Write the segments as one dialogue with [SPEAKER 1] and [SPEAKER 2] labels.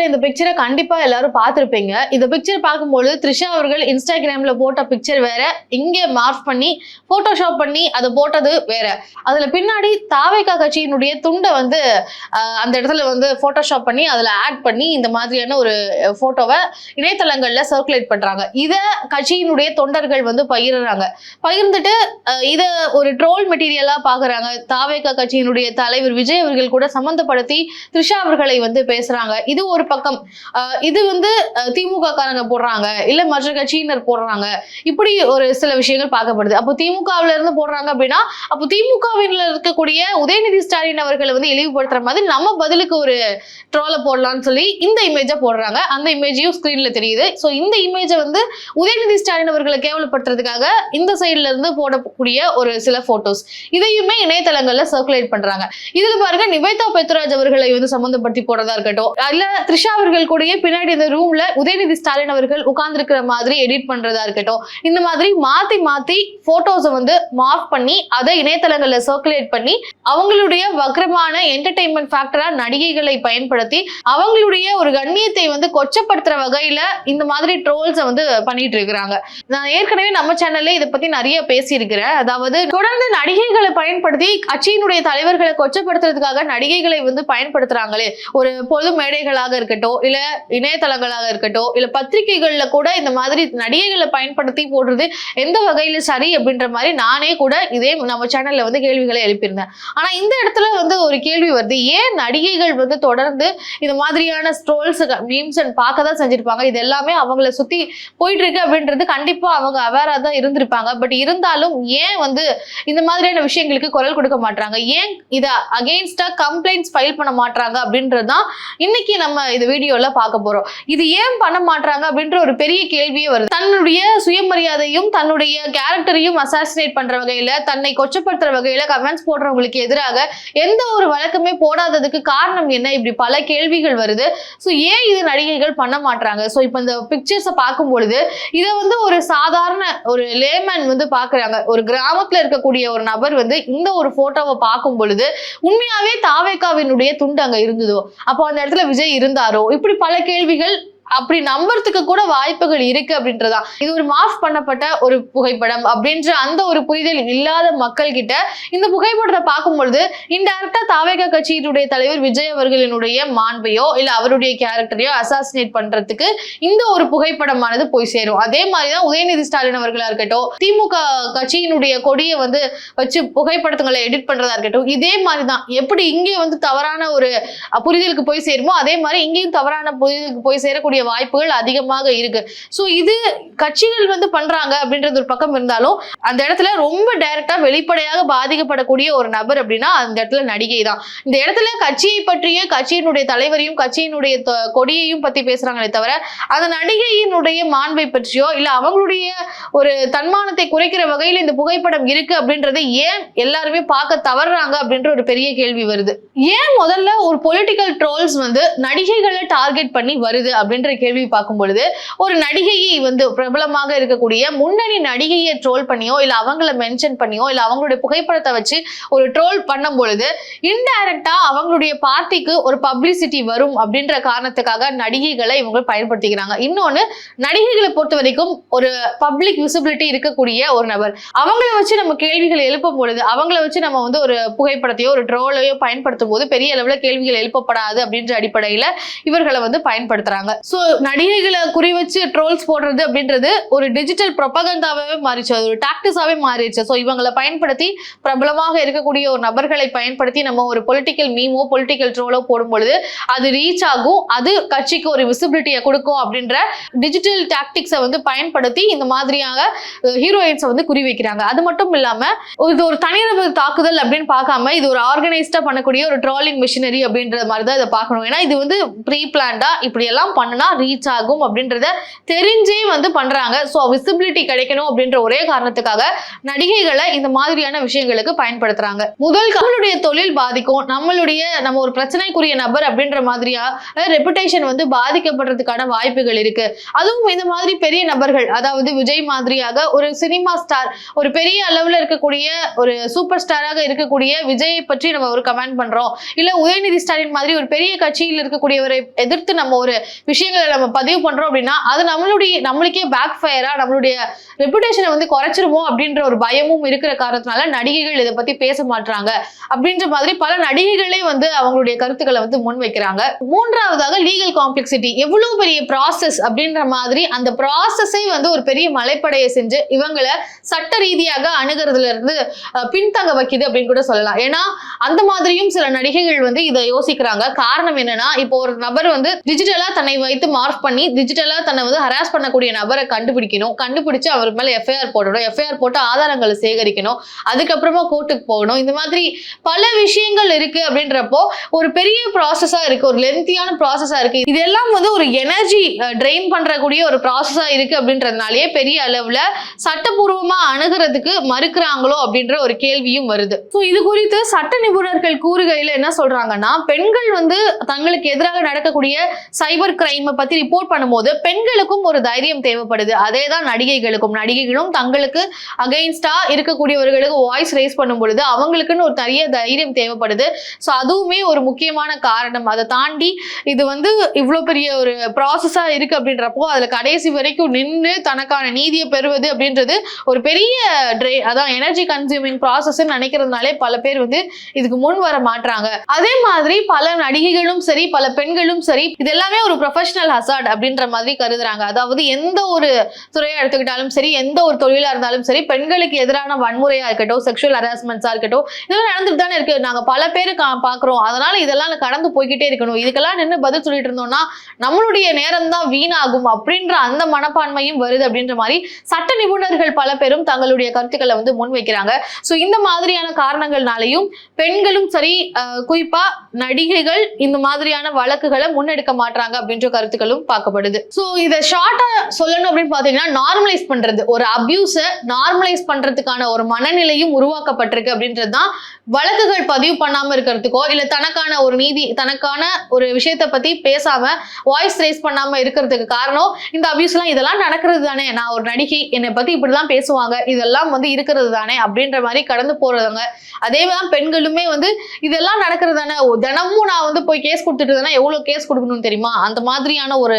[SPEAKER 1] இருக்கிற இந்த பிக்சரை கண்டிப்பா எல்லாரும் பார்த்துருப்பீங்க. இந்த பிக்சர் பார்க்கும்போது த்ரிஷா அவர்கள் இன்ஸ்டாகிராம்ல போட்ட பிக்சர் வேற இங்க மார்க் பண்ணி போட்டோஷாப் பண்ணி அதை போட்டது வேற. அதுல பின்னாடி தாவேகா கட்சியினுடைய துண்டை வந்து அந்த இடத்துல வந்து போட்டோஷாப் பண்ணி அதுல ஆட் பண்ணி இந்த மாதிரியான ஒரு போட்டோவை இணையதளங்கள்ல சர்க்குலேட் பண்றாங்க. இத கட்சியினுடைய தொண்டர்கள் வந்து பகிர்றாங்க. பகிர்ந்துட்டு இதை இத ஒரு ட்ரோல் மெட்டீரியலா பாக்குறாங்க தாவேகா கட்சியினுடைய தலைவர் விஜய் அவர்கள் கூட சம்மந்தப்படுத்தி த்ரிஷா அவர்களை வந்து பேசுறாங்க. இது ஒரு பக்கம். இது வந்து திமுக காரங்க போடுறாங்க இல்ல மற்ற கட்சியினர் போடுறாங்க. இப்படி ஒரு சில விஷயங்கள் பார்க்கப்படுது. அப்போ திமுகவுல இருந்து போடுறாங்க அப்படின்னா அப்போ திமுகவில் இருக்கக்கூடிய உதயநிதி ஸ்டாலின் அவர்களை வந்து இழிவுபடுத்துற மாதிரி நம்ம பதிலுக்கு ஒரு ட்ரோலை போடலாம்னு சொல்லி இந்த இமேஜை போடுறாங்க. அந்த இமேஜையும் ஸ்க்ரீன்ல தெரியுது. ஸோ இந்த இமேஜை வந்து உதயநிதி ஸ்டாலின் அவர்களை கேவலப்படுத்துறதுக்காக இந்த சைடுல இருந்து போடக்கூடிய ஒரு சில போட்டோஸ் இதையுமே இணையதளங்கள்ல சர்க்குலேட் பண்றாங்க. இதுல பாருங்க நிவேதா பெத்ராஜ் அவர்களை வந்து சம்பந்தப்படுத்தி போடுறதா இருக்கட்டும் இல்ல த்ரிஷா அவர்கள் கூடயே பின்னாடி இந்த ரூம்ல உதயநிதி ஸ்டாலின் அவர்கள் உட்கார்ந்துருக்கிற மாதிரி எடிட் பண்றதா இருக்கட்டும். இந்த மாதிரி மாத்தி மாத்தி போட்டோஸை வந்து மாஃப் பண்ணி அதை இணையதளங்கள்ல சர்க்குலேட் பண்ணி அவங்களுடைய வக்ரமான என்டர்டைன்மெண்ட் ஃபேக்டரா நடிகைகளை பயன்படுத்தி அவங்களுடைய ஒரு கண்ணியத்தை வந்து கொச்சப்படுத்துற வகையில இந்த மாதிரி ட்ரோல்ஸை வந்து பண்ணிட்டு இருக்கிறாங்க. நான் ஏற்கனவே நம்ம சேனல்ல இதை பத்தி நிறைய பேசியிருக்கிறேன். அதாவது தொடர்ந்து நடிகைகளை பயன்படுத்தி கட்சியினுடைய தலைவர்களை கொச்சப்படுத்துறதுக்காக நடிகைகளை வந்து பயன்படுத்துறாங்களே. ஒரு பொது மேடைகளாக இருக்கட்டும் இல்ல இணையதளங்களாக இருக்கட்டும் இல்ல பத்திரிகைகள்ல கூட இந்த மாதிரி நடிகைகளை பயன்படுத்தி போடுறது எந்த வகையில சரி அப்படின்ற மாதிரி நானே கூட இதே நம்ம சேனல்ல வந்து கேள்விகளை எழுப்பியிருந்தேன். ஆனா இந்த இடத்துல வந்து ஒரு கேள்வி வருது. ஏன் நடிகைகள் வந்து தொடர்ந்து இந்த மாதிரியான ஸ்ட்ரோல்ஸ் மீம்ஸ் பார்க்க தான் செஞ்சிருப்பாங்க? இது எல்லாமே அவங்கள சுத்தி போயிட்டு இருக்கு அப்படின்றது கண்டிப்பா அவங்க அவேரா தான் இருந்திருப்பாங்க. பட் இருந்தாலும் ஏன் வந்து இந்த மாதிரியான விஷயங்களுக்கு குரல் கொடுக்க மாட்டாங்க ஏன் இதை அகெயின்ஸ்டா கம்ப்ளைண்ட்ஸ் ஃபைல் பண்ண மாட்டாங்க அப்படின்றது தான் இன்னைக்கு நம்ம இந்த வீடியோல பார்க்க போறோம். இது ஏன் பண்ண மாட்டாங்க அப்படின்ற ஒரு பெரிய கேள்வியே வருது. தன்னுடைய சுயமரியாதையும் தன்னுடைய கேரக்டரையும் அசாசினேட் பண்ற வகையில தன்னை கொச்சப்படுத்துற வகையில கமெண்ட்ஸ் போடுறவங்களுக்கு எதிராக எந்த ஒரு வழக்குமே போடாததுக்கு காரணம் என்ன? இப்படி பல கேள்விகள் வருது. ஸோ ஏன் இது நடிகைகள் பண்ண மாட்டாங்க ஸோ இப்போ இந்த பிக்சர்ஸை பார்க்கும் பொழுது இதை வந்து ஒரு சாதாரண ஒரு லேமேன் வந்து பார்க்குறாங்க. ஒரு கிராமத்துல இருக்கக்கூடிய ஒரு நபர் வந்து இந்த ஒரு போட்டோவை பார்க்கும் பொழுது உண்மையாவே தாவேக்காவினுடைய துண்டு அங்க இருந்ததோ? அப்போ அந்த இடத்துல விஜய் இருந்தாரோ இப்படி பல கேள்விகள் அப்படி நம்புறதுக்கு கூட வாய்ப்புகள் இருக்கு அப்படின்றதான் இது ஒரு மாஃப் பண்ணப்பட்ட ஒரு புகைப்படம் அப்படின்ற அந்த ஒரு புரிதல் இல்லாத மக்கள் கிட்ட இந்த புகைப்படத்தை பார்க்கும் பொழுது இன்டைரக்டா தாவேகா கட்சியினுடைய தலைவர் விஜய் அவர்களினுடைய மாண்பையோ இல்ல அவருடைய கேரக்டரையோ அசாசினேட் பண்றதுக்கு இந்த ஒரு புகைப்படமானது போய் சேரும். அதே மாதிரிதான் உதயநிதி ஸ்டாலின் அவர்களா இருக்கட்டும் திமுக கட்சியினுடைய கொடியை வந்து வச்சு புகைப்படத்துங்களை எடிட் பண்றதா இருக்கட்டும் இதே மாதிரிதான். எப்படி இங்கே வந்து தவறான ஒரு புரிதலுக்கு போய் சேருமோ அதே மாதிரி இங்கேயும் தவறான புரிதலுக்கு போய் சேரக்கூடிய வாய்ப்புகள் அதிகமாக இருக்கு. ஸோ இது கட்சிகள் வந்து பண்றாங்க அப்படின்றது ஒரு பக்கம் இருந்தாலும் அந்த இடத்துல ரொம்ப டைரக்டா வெளிப்படையாக பாதிக்கப்படக்கூடிய ஒரு நபர் அப்படின்னா அந்த இடத்துல நடிகை தான். இந்த இடத்துல கட்சியை பற்றிய கட்சியினுடைய தலைவரையும் கட்சியினுடைய கொடியையும் பத்தி பேசுறாங்களே தவிர அந்த நடிகையினுடைய மாண்பை பற்றியோ இல்ல அவங்களுடைய ஒரு தன்மானத்தை குறைக்கிற வகையில் இந்த புகைப்படம் இருக்கு அப்படின்றதை ஏன் எல்லாருமே பார்க்க தவறுறாங்க அப்படின்ற ஒரு பெரிய கேள்வி வருது. ஏன் முதல்ல ஒரு பொலிட்டிக்கல் ட்ரோல்ஸ் வந்து நடிகைகளை டார்கெட் பண்ணி வருது அப்படின்ற கேள்வி பார்க்கும் பொழுது ஒரு நடிகையை வந்து பிரபலமாக இருக்கக்கூடிய முன்னணி நடிகையை ட்ரோல் பண்ணியோ இல்ல அவங்கள மென்ஷன் பண்ணியோ இல்ல அவங்களுடைய புகைப்படத்தை வச்சு ஒரு ட்ரோல் பண்ணும் பொழுது இன்டைரக்டா அவங்களுடைய பார்ட்டிக்கு ஒரு பப்ளிசிட்டி வரும் அப்படின்ற காரணத்துக்காக நடிகைகளை இவங்க பயன்படுத்திக்கிறாங்க. இன்னொன்னு நடிகைகளை பொறுத்த வரைக்கும் ஒரு பப்ளிக் விசிபிலிட்டி இருக்கக்கூடிய ஒரு நபர். அவங்கள வச்சு நம்ம கேள்விகள் எழுப்பும் பொழுது அவங்கள வச்சு நம்ம வந்து ஒரு புகைப்படத்தையோ ஒரு ட்ரோலையோ பயன்படுத்தும் போது பெரிய அளவுல கேள்விகள் எழுப்பப்படாது அப்படின்ற அடிப்படையில இவர்களை வந்து பயன்படுத்துறாங்க. சோ நடிகைகளை குறி வச்சு ட்ரோல்ஸ் போடுறது அப்படின்றது ஒரு டிஜிட்டல் ப்ரொபகண்டாவே மாறிச்சு. அது ஒரு டாக்டிஸாவே மாறிடுச்சு. ஸோ இவங்களை பயன்படுத்தி பிரபலமாக இருக்கக்கூடிய ஒரு நபர்களை பயன்படுத்தி நம்ம ஒரு பொலிட்டிக்கல் மீமோ பொலிட்டிக்கல் ட்ரோலோ போடும் பொழுது அது ரீச் ஆகும். அது கட்சிக்கு ஒரு விசிபிலிட்டியை கொடுக்கும் அப்படின்ற டிஜிட்டல் டாக்டிக்ஸை வந்து பயன்படுத்தி இந்த மாதிரியாக ஹீரோயின்ஸை வந்து குறி வைக்கிறாங்க அது மட்டும் இல்லாம இது ஒரு தனிநபர் தாக்குதல் அப்படின்னு பார்க்காம இது ஒரு ஆர்கனைஸ்டா பண்ணக்கூடிய ஒரு ட்ராலிங் மிஷினரி அப்படின்ற மாதிரி தான் இதை பார்க்கணும். ஏன்னா இது வந்து ப்ரீ பிளான்டா இப்படி எல்லாம் பண்ணணும். பண்ணா ரீச் ஆகும் அப்படின்றத தெரிஞ்சே வந்து பண்றாங்க. ஸோ விசிபிலிட்டி கிடைக்கணும் அப்படின்ற ஒரே காரணத்துக்காக நடிகைகளை இந்த மாதிரியான விஷயங்களுக்கு பயன்படுத்துறாங்க. முதல் நம்மளுடைய தொழில் பாதிக்கும். நம்மளுடைய நம்ம ஒரு பிரச்சனைக்குரிய நபர் அப்படின்ற மாதிரியா ரெப்புடேஷன் வந்து பாதிக்கப்படுறதுக்கான வாய்ப்புகள் இருக்கு. அதுவும் இந்த மாதிரி பெரிய நபர்கள் அதாவது விஜய் மாதிரியாக ஒரு சினிமா ஸ்டார் ஒரு பெரிய அளவுல இருக்கக்கூடிய ஒரு சூப்பர் ஸ்டாராக இருக்கக்கூடிய விஜயை பற்றி நம்ம ஒரு கமெண்ட் பண்றோம். இல்ல உதயநிதி ஸ்டாலின் மாதிரி ஒரு பெரிய கட்சியில் இருக்கக்கூடியவரை எதிர்த்து நம்ம ஒரு விஷயம் விஷயங்களை நம்ம பதிவு பண்றோம் அப்படின்னா அது நம்மளுடைய நம்மளுக்கே பேக் ஃபயரா நம்மளுடைய ரெப்புடேஷனை வந்து குறைச்சிருமோ அப்படின்ற ஒரு பயமும் இருக்கிற காரணத்தினால நடிகைகள் இதை பத்தி பேச மாட்டாங்க அப்படின்ற மாதிரி பல நடிகைகளே வந்து அவங்களுடைய கருத்துக்களை வந்து முன் வைக்கிறாங்க மூன்றாவதாக லீகல் காம்ப்ளெக்சிட்டி எவ்வளவு பெரிய ப்ராசஸ் அப்படின்ற மாதிரி அந்த ப்ராசஸை வந்து ஒரு பெரிய மலைப்படையை செஞ்சு இவங்களை சட்ட ரீதியாக அணுகிறதுல இருந்து பின்தங்க வைக்குது அப்படின்னு கூட சொல்லலாம். ஏன்னா அந்த மாதிரியும் சில நடிகைகள் வந்து இதை யோசிக்கிறாங்க. காரணம் என்னன்னா இப்போ ஒரு நபர் வந்து டிஜிட்டலா தன்னை வைத்து மார்க் பண்ணி டிஜிட்டலா தன்னை வந்து ஹராஸ் பண்ணக்கூடிய நபரை கண்டுபிடிக்கணும். கண்டுபிடிச்சு அவர் மேல எஃப்ஐஆர் போடணும். எஃப்ஐஆர் போட்டு ஆதாரங்களை சேகரிக்கணும். அதுக்கப்புறமா கோர்ட்டுக்கு போகணும். இந்த மாதிரி பல விஷயங்கள் இருக்கு அப்படின்றப்போ ஒரு பெரிய ப்ராசஸா இருக்கு. ஒரு லென்த்தியான ப்ராசஸா இருக்கு. இதெல்லாம் வந்து ஒரு எனர்ஜி ட்ரெயின் பண்றக்கூடிய ஒரு ப்ராசஸா இருக்கு அப்படின்றதுனாலயே பெரிய அளவுல சட்டப்பூர்வமா அணுகிறதுக்கு மறுக்கிறாங்களோ அப்படின்ற ஒரு கேள்வியும் வருது. ஸோ இது குறித்து சட்ட நிபுணர்கள் கூறுகையில் என்ன சொல்றாங்கன்னா பெண்கள் வந்து தங்களுக்கு எதிராக நடக்கக்கூடிய சைபர் கிரைம் பத்தி ரிப்போர்ட் பண்ணும்போது பெண்களுக்கும் ஒரு தைரியம் தேவைப்படுது. அதே தான் நடிகைகளுக்கும். நடிகைகளும் தங்களுக்கு அகைன்ஸ்டா இருக்கக்கூடியவர்களுக்கு வாய்ஸ் ரேஸ் பண்ணும் பொழுது அவங்களுக்குன்னு ஒரு தரிய தைரியம் தேவைப்படுது. ஸோ அதுவுமே ஒரு முக்கியமான காரணம். அதை தாண்டி இது வந்து இவ்வளோ பெரிய ஒரு ப்ராசஸா இருக்கு அப்படின்றப்போ அதுல கடைசி வரைக்கும் நின்று தனக்கான நீதியை பெறுவது அப்படின்றது ஒரு பெரிய ட்ரே அதான் எனர்ஜி கன்சியூமிங் ப்ராசஸ் நினைக்கிறதுனாலே பல பேர் வந்து இதுக்கு முன் வர மாட்டாங்க அதே மாதிரி பல நடிகைகளும் சரி பல பெண்களும் சரி இது எல்லாமே ஒரு ப்ரொஃபஷனல் ஹசார்ட் அப்படின்ற மாதிரி கருதுறாங்க. அதாவது எந்த ஒரு துறையா எடுத்துக்கிட்டாலும் சரி எந்த ஒரு தொழிலா இருந்தாலும் சரி பெண்களுக்கு எதிரான வன்முறையா இருக்கட்டும் செக்ஷுவல் ஹராஸ்மெண்ட்ஸா இருக்கட்டும் இதெல்லாம் நடந்துட்டு தானே இருக்கு. நாங்க பல பேர் கா- பாக்குறோம். அதனால இதெல்லாம் கடந்து போய்கிட்டே இருக்கணும். இதுக்கெல்லாம் நின்று பதில் சொல்லிட்டு இருந்தோம்னா நம்மளுடைய நேரம் தான் வீணாகும் அப்படின்ற அந்த மனப்பான்மையும் வருது அப்படின்ற மாதிரி சட்ட நிபுணர்கள் பல பேரும் தங்களுடைய கருத்துக்களை வந்து முன் வைக்கிறாங்க ஸோ இந்த மாதிரியான காரணங்கள்னாலையும் பெண்களும் சரி குறிப்பா நடிகைகள் இந்த மாதிரியான வழக்குகளை முன்னெடுக்க மாட்டாங்க அப்படின்ற கருத்து கருத்துக்களும் பார்க்கப்படுது. ஸோ இதை ஷார்ட்டா சொல்லணும் அப்படின்னு பாத்தீங்கன்னா நார்மலைஸ் பண்றது. ஒரு அபியூஸை நார்மலைஸ் பண்றதுக்கான ஒரு மனநிலையும் உருவாக்கப்பட்டிருக்கு அப்படின்றது தான் வழக்குகள் பதிவு பண்ணாம இருக்கிறதுக்கோ இல்ல தனக்கான ஒரு நீதி தனக்கான ஒரு விஷயத்த பத்தி பேசாம வாய்ஸ் ரேஸ் பண்ணாம இருக்கிறதுக்கு காரணம் இந்த அபியூஸ் எல்லாம் இதெல்லாம் நடக்கிறது தானே. நான் ஒரு நடிகை என்னை பத்தி இப்படிதான் பேசுவாங்க. இதெல்லாம் வந்து இருக்கிறது தானே அப்படின்ற மாதிரி கடந்து போறவங்க. அதே தான் பெண்களுமே வந்து இதெல்லாம் நடக்கிறது தானே. தினமும் நான் வந்து போய் கேஸ் கொடுத்துட்டு இருந்தேன்னா எவ்வளவு கேஸ் கொடுக்கணும்னு தெரியுமா? அந்த மாதிரியான ஒரு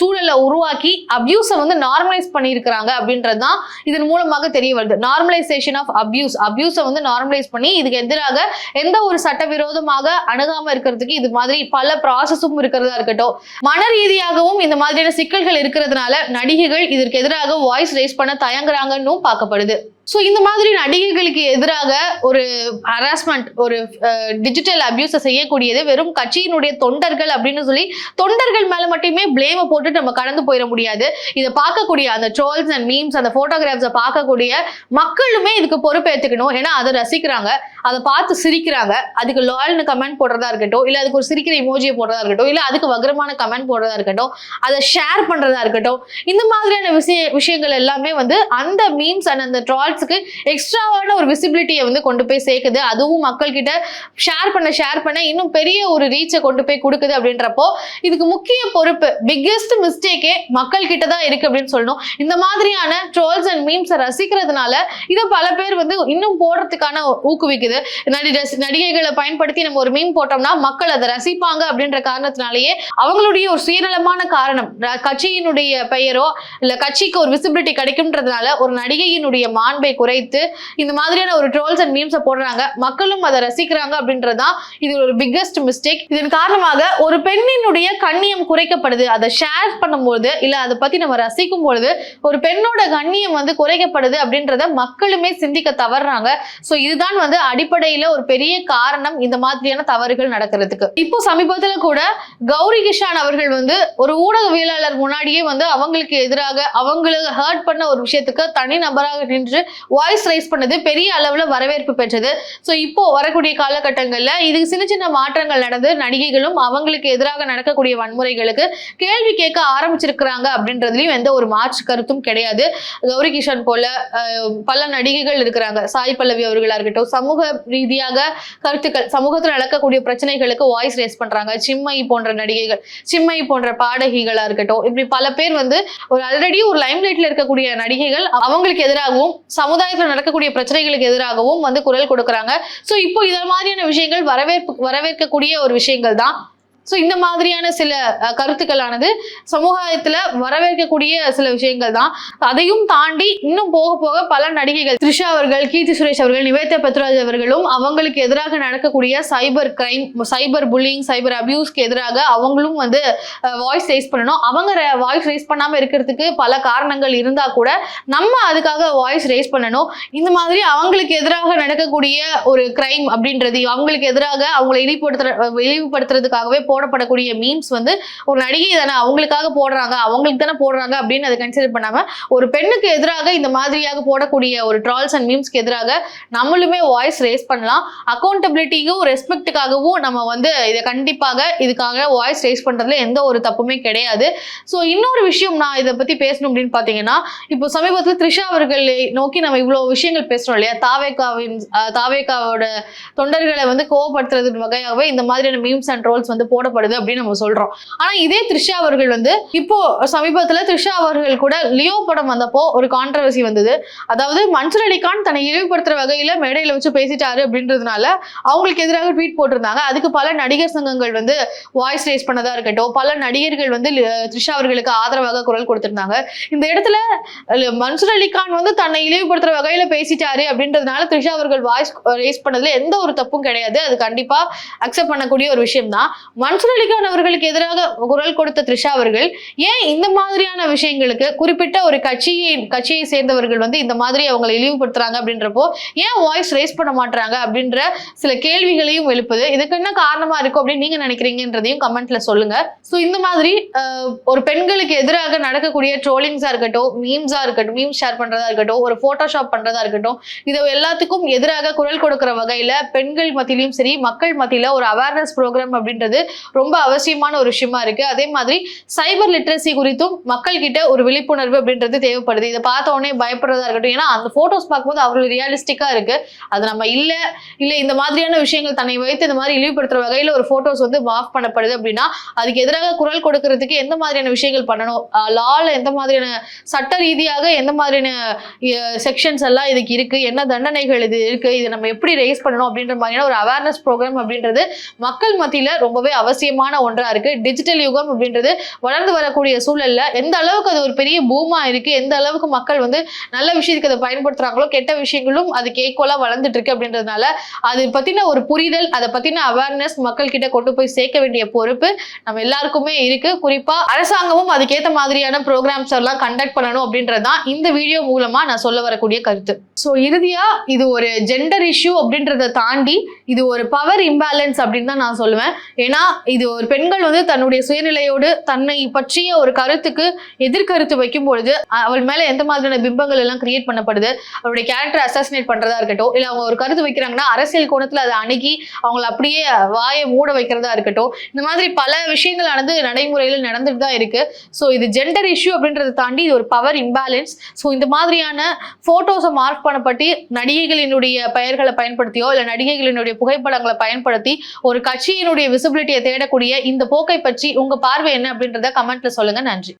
[SPEAKER 1] சூழலை உருவாக்கி அபியூஸை வந்து நார்மலைஸ் பண்ணியிருக்கிறாங்க அப்படின்றது தான் இதன் மூலமாக தெரிய வருது. நார்மலைசேஷன் ஆஃப் அபியூஸ் அபியூஸை வந்து நார்மலைஸ் பண்ணி இதுக்கு எதிராக எந்த ஒரு சட்டவிரோதமாக அணுகாம இருக்கிறதுக்கு இது மாதிரி பல ப்ராசஸும் இருக்கிறதா இருக்கட்டும். மன ரீதியாகவும் இந்த மாதிரியான சிக்கல்கள் இருக்கிறதுனால நடிகைகள் இதற்கு எதிராக வாய்ஸ் ரேஸ் பண்ண தயங்குறாங்கன்னு பார்க்கப்படுது. ஸோ இந்த மாதிரி நடிகைகளுக்கு எதிராக ஒரு ஹராஸ்மெண்ட் ஒரு டிஜிட்டல் அபியூஸை செய்யக்கூடியது வெறும் கட்சியினுடைய தொண்டர்கள் அப்படின்னு சொல்லி தொண்டர்கள் மேலே மட்டுமே பிளேமை போட்டு நம்ம கடந்து போயிட முடியாது. இதை பார்க்கக்கூடிய அந்த ட்ரோல்ஸ் அண்ட் மீம்ஸ் அந்த ஃபோட்டோகிராஃப்ஸை பார்க்கக்கூடிய மக்களுமே இதுக்கு பொறுப்பேற்றுக்கணும் ஏன்னா அதை ரசிக்கிறாங்க அதை பார்த்து சிரிக்கிறாங்க. அதுக்கு லாயல்னு கமெண்ட் போடுறதா இருக்கட்டும் இல்லை அதுக்கு ஒரு சிரிக்கிற இமோஜியை போடுறதா இருக்கட்டும் இல்லை அதுக்கு வகரமான கமெண்ட் போடுறதா இருக்கட்டும் அதை ஷேர் பண்ணுறதா இருக்கட்டும். இந்த மாதிரியான விஷய விஷயங்கள் எல்லாமே வந்து அந்த மீம்ஸ் அண்ட் அந்த ட்ரால் தாட்ஸுக்கு எக்ஸ்ட்ராவான ஒரு விசிபிலிட்டியை வந்து கொண்டு போய் சேர்க்குது. அதுவும் மக்கள் கிட்ட ஷேர் பண்ண ஷேர் பண்ண இன்னும் பெரிய ஒரு ரீச்சை கொண்டு போய் கொடுக்குது அப்படின்றப்போ இதுக்கு முக்கிய பொறுப்பு பிக்கெஸ்ட் மிஸ்டேக்கே மக்கள் கிட்ட தான் இருக்கு அப்படின்னு சொல்லணும். இந்த மாதிரியான ட்ரோல்ஸ் அண்ட் மீம்ஸை ரசிக்கிறதுனால இதை பல பேர் வந்து இன்னும் போடுறதுக்கான ஊக்குவிக்குது. நடி நடிகைகளை பயன்படுத்தி நம்ம ஒரு மீம் போட்டோம்னா மக்கள் அதை ரசிப்பாங்க அப்படின்ற காரணத்தினாலேயே அவங்களுடைய ஒரு சுயநலமான காரணம் கட்சியினுடைய பெயரோ இல்ல கட்சிக்கு ஒரு விசிபிலிட்டி கிடைக்கும்ன்றதுனால ஒரு நடிகையினுடைய மாண்பை குறைத்து இந்த மாதிரியான ஒரு ட்ரோல்ஸ் அண்ட் மீம்ஸை போடுறாங்க. மக்களும் அதை ரசிக்கிறாங்க அப்படின்றதான் இது ஒரு பிக்கஸ்ட் மிஸ்டேக் இதன் காரணமாக ஒரு பெண்ணினுடைய கண்ணியம் குறைக்கப்படுது. அதை ஷேர் பண்ணும்போது இல்லை அதை பற்றி நம்ம ரசிக்கும் பொழுது ஒரு பெண்ணோட கண்ணியம் வந்து குறைக்கப்படுது அப்படின்றத மக்களுமே சிந்திக்க தவறுறாங்க. ஸோ இதுதான் வந்து அடிப்படையில் ஒரு பெரிய காரணம் இந்த மாதிரியான தவறுகள் நடக்கிறதுக்கு. இப்போ சமீபத்தில் கூட கௌரி கிஷான் அவர்கள் வந்து ஒரு ஊடகவியலாளர் முன்னாடியே வந்து அவங்களுக்கு எதிராக அவங்களை ஹர்ட் பண்ண ஒரு விஷயத்துக்கு தனி நபராக நின்று வாய்ஸ் ரைஸ் பண்ணது பெரிய அளவுல வரவேற்பு பெற்றது. ஸோ இப்போ வரக்கூடிய காலகட்டங்கள்ல இது சின்ன சின்ன மாற்றங்கள் நடந்து நடிகைகளும் அவங்களுக்கு எதிராக நடக்கக்கூடிய வன்முறைகளுக்கு கேள்வி கேட்க ஆரம்பிச்சிருக்கிறாங்க அப்படின்றதுலையும் எந்த ஒரு மாற்று கருத்தும் கிடையாது. கௌரி கிஷன் போல பல நடிகைகள் இருக்கிறாங்க. சாய் பல்லவி அவர்களா இருக்கட்டும் சமூக ரீதியாக கருத்துக்கள் சமூகத்தில் நடக்கக்கூடிய பிரச்சனைகளுக்கு வாய்ஸ் ரேஸ் பண்றாங்க. சிம்மை போன்ற நடிகைகள் சிம்மை போன்ற பாடகிகளா இருக்கட்டும் இப்படி பல பேர் வந்து ஒரு ஆல்ரெடி ஒரு லைம்லைட்ல இருக்கக்கூடிய நடிகைகள் அவங்களுக்கு எதிராகவும் சமுதாயத்தில் நடக்கக்கூடிய பிரச்சனைகளுக்கு எதிராகவும் வந்து குரல் கொடுக்குறாங்க. ஸோ இப்போ இதை மாதிரியான விஷயங்கள் வரவேற்பு வரவேற்கக்கூடிய ஒரு விஷயங்கள் தான் ஸோ இந்த மாதிரியான சில கருத்துக்களானது சமுதாயத்துல வரவேற்கக்கூடிய சில விஷயங்கள் தான். அதையும் தாண்டி இன்னும் போக போக பல நடிகைகள் த்ரிஷா அவர்கள் கீர்த்தி சுரேஷ் அவர்கள் நிவேதா பத்ராஜ் அவர்களும் அவங்களுக்கு எதிராக நடக்கக்கூடிய சைபர் கிரைம் சைபர் புல்லிங் சைபர் அபியூஸ்க்கு எதிராக அவங்களும் வந்து வாய்ஸ் ரைஸ் பண்ணணும். அவங்க வாய்ஸ் ரைஸ் பண்ணாம இருக்கிறதுக்கு பல காரணங்கள் இருந்தா கூட நம்ம அதுக்காக வாய்ஸ் ரைஸ் பண்ணணும். இந்த மாதிரி அவங்களுக்கு எதிராக நடக்கக்கூடிய ஒரு கிரைம் அப்படின்றது அவங்களுக்கு எதிராக அவங்களை இழிவுபடுத்துற இழிவுபடுத்துறதுக்காகவே போடப்படக்கூடிய மீம்ஸ் வந்து ஒரு நடிகை தானே அவங்களுக்காக போடுறாங்க அவங்களுக்கு தானே போடுறாங்க அப்படின்னு அதை கன்சிடர் பண்ணாம ஒரு பெண்ணுக்கு எதிராக இந்த மாதிரியாக போடக்கூடிய ஒரு ட்ரால்ஸ் அண்ட் மீம்ஸ்க்கு எதிராக நம்மளுமே வாய்ஸ் ரேஸ் பண்ணலாம். அக்கௌண்டபிலிட்டிக்கும் ரெஸ்பெக்ட்டுக்காகவும் நம்ம வந்து இதை கண்டிப்பாக இதுக்காக வாய்ஸ் ரேஸ் பண்றதுல எந்த ஒரு தப்புமே கிடையாது. ஸோ இன்னொரு விஷயம் நான் இதை பத்தி பேசணும் அப்படின்னு பாத்தீங்கன்னா இப்போ சமீபத்தில் த்ரிஷா அவர்களை நோக்கி நம்ம இவ்வளவு விஷயங்கள் பேசுறோம் இல்லையா? தாவேக்காவின் தாவேக்காவோட தொண்டர்களை வந்து கோவப்படுத்துறது வகையாகவே இந்த மாதிரியான மீம்ஸ் அண்ட் ரோல்ஸ் வந்து போடப்படுது அப்படின்னு நம்ம சொல்றோம். ஆனா இதே த்ரிஷா அவர்கள் வந்து இப்போ சமீபத்துல த்ரிஷா அவர்கள் கூட லியோ படம் வந்தப்போ ஒரு கான்ட்ரவர்சி வந்தது. அதாவது மன்சூர் அலிகான் தன்னை இழிவுபடுத்துற வகையில மேடையில வச்சு பேசிட்டாரு அப்படின்றதுனால அவங்களுக்கு எதிராக ட்வீட் போட்டிருந்தாங்க. அதுக்கு பல நடிகர் சங்கங்கள் வந்து வாய்ஸ் ரேஸ் பண்ணதா இருக்கட்டும் பல நடிகர்கள் வந்து த்ரிஷா அவர்களுக்கு ஆதரவாக குரல் கொடுத்திருந்தாங்க. இந்த இடத்துல மன்சூர் அலிகான் வந்து தன்னை இழிவுபடுத்துற வகையில பேசிட்டாரு அப்படின்றதுனால த்ரிஷா அவர்கள் வாய்ஸ் ரேஸ் பண்ணதுல எந்த ஒரு தப்பும் கிடையாது. அது கண்டிப்பா அக்செப்ட் பண்ணக்கூடிய ஒரு விஷயம் தான் அலிகான் அவர்களுக்கு எதிராக குரல் கொடுத்த த்ரிஷா அவர்கள் ஏன் இந்த மாதிரியான விஷயங்களுக்கு குறிப்பிட்ட ஒரு கட்சியை கட்சியை சேர்ந்தவர்கள் வந்து இந்த மாதிரி அவங்களை இழிவுபடுத்துறாங்க அப்படின்றப்போ ஏன் வாய்ஸ் ரேஸ் பண்ண மாட்டாங்க அப்படின்ற சில கேள்விகளையும் எழுப்புது. இதுக்கு என்ன காரணமா இருக்கும் அப்படின்னு நீங்க நினைக்கிறீங்கன்றதையும் கமெண்ட்ல சொல்லுங்க. ஸோ இந்த மாதிரி ஒரு பெண்களுக்கு எதிராக நடக்கக்கூடிய ட்ரோலிங்ஸா இருக்கட்டும் மீம்ஸா இருக்கட்டும் மீம் ஷேர் பண்றதா இருக்கட்டும் ஒரு போட்டோஷாப் பண்றதா இருக்கட்டும் இது எல்லாத்துக்கும் எதிராக குரல் கொடுக்கிற வகையில பெண்கள் மத்தியிலும் சரி மக்கள் மத்தியில ஒரு அவேர்னஸ் ப்ரோக்ராம் அப்படின்றது ரொம்ப அவசியமான ஒரு விஷயமா இருக்கு. அதே மாதிரி சைபர் லிட்ரஸி குறித்தும் மக்கள் கிட்ட ஒரு விழிப்புணர்வு அப்படின்றது தேவைப்படுது. இதை பார்த்த உடனே பயப்படுறதா இருக்கட்டும். ஏன்னா அந்த போட்டோஸ் பார்க்கும்போது அவ்வளவு ரியாலிஸ்டிக்கா இருக்கு. அது நம்ம இல்ல இல்ல இந்த மாதிரியான விஷயங்கள் தன்னை வைத்து இந்த மாதிரி இழிவுபடுத்துற வகையில ஒரு போட்டோஸ் வந்து மாஃப் பண்ணப்படுது அப்படின்னா அதுக்கு எதிராக குரல் கொடுக்கறதுக்கு எந்த மாதிரியான விஷயங்கள் பண்ணணும்? லால எந்த மாதிரியான சட்ட ரீதியாக எந்த மாதிரியான செக்ஷன்ஸ் எல்லாம் இதுக்கு இருக்கு? என்ன தண்டனைகள் இது இருக்கு? இதை நம்ம எப்படி ரேஸ் பண்ணணும்? அப்படின்ற மாதிரியான ஒரு அவேர்னஸ் ப்ரோக்ராம் அப்படின்றது மக்கள் மத்தியில ரொம்பவே அவசியமான ஒன்றா இருக்கு. டிஜிட்டல் யுகம் அப்படின்றது வளர்ந்து வரக்கூடிய சூழல்ல எந்த அளவுக்கு அது ஒரு பெரிய பூமா இருக்கு எந்த அளவுக்கு மக்கள் வந்து நல்ல விஷயத்துக்கு அதை பயன்படுத்துறாங்களோ கெட்ட விஷயங்களும் அதுக்கு ஈக்குவலா வளர்ந்துட்டு இருக்கு அப்படின்றதுனால அது பத்தின ஒரு புரிதல் அதை பத்தின அவேர்னஸ் மக்கள் கிட்ட கொண்டு போய் சேர்க்க வேண்டிய பொறுப்பு நம்ம எல்லாருக்குமே இருக்கு. குறிப்பா அரசாங்கமும் அதுக்கேத்த மாதிரியான ப்ரோக்ராம்ஸ் எல்லாம் கண்டக்ட் பண்ணணும் அப்படின்றதுதான் இந்த வீடியோ மூலமா நான் சொல்ல வரக்கூடிய கருத்து. ஸோ இறுதியா இது ஒரு ஜெண்டர் இஷ்யூ அப்படின்றத தாண்டி இது ஒரு பவர் இம்பேலன்ஸ் அப்படின்னு தான் நான் சொல்லுவேன். ஏன்னா இது ஒரு பெண்கள் வந்து தன்னுடைய சுயநிலையோடு தன்னை பற்றிய ஒரு கருத்துக்கு எதிர்கருத்து வைக்கும் பொழுது அவள் மேல எந்த மாதிரியான பிம்பங்கள் எல்லாம் கிரியேட் பண்ணப்படுது அவருடைய கேரக்டர் அசாசினேட் பண்றதா இருக்கட்டும் இல்ல அவங்க ஒரு கருத்து வைக்கிறாங்கன்னா அரசியல் கோணத்துல அதை அணுகி அவங்கள அப்படியே வாயை மூட வைக்கிறதா இருக்கட்டும் இந்த மாதிரி பல விஷயங்களானது நடைமுறையில் நடந்துட்டு தான் இருக்கு. ஸோ இது ஜெண்டர் இஷ்யூ அப்படின்றத தாண்டி இது ஒரு பவர் இம்பேலன்ஸ் ஸோ இந்த மாதிரியான போட்டோஸை மார்க் பண்ணப்பட்டு நடிகைகளினுடைய பெயர்களை பயன்படுத்தியோ இல்லை நடிகைகளினுடைய புகைப்படங்களை பயன்படுத்தி ஒரு கட்சியினுடைய விசிபிலிட்டியை தேடக்கூடிய இந்த போக்கை பற்றி உங்க பார்வை என்ன அப்படின்றத கமெண்ட்ல சொல்லுங்க. நன்றி.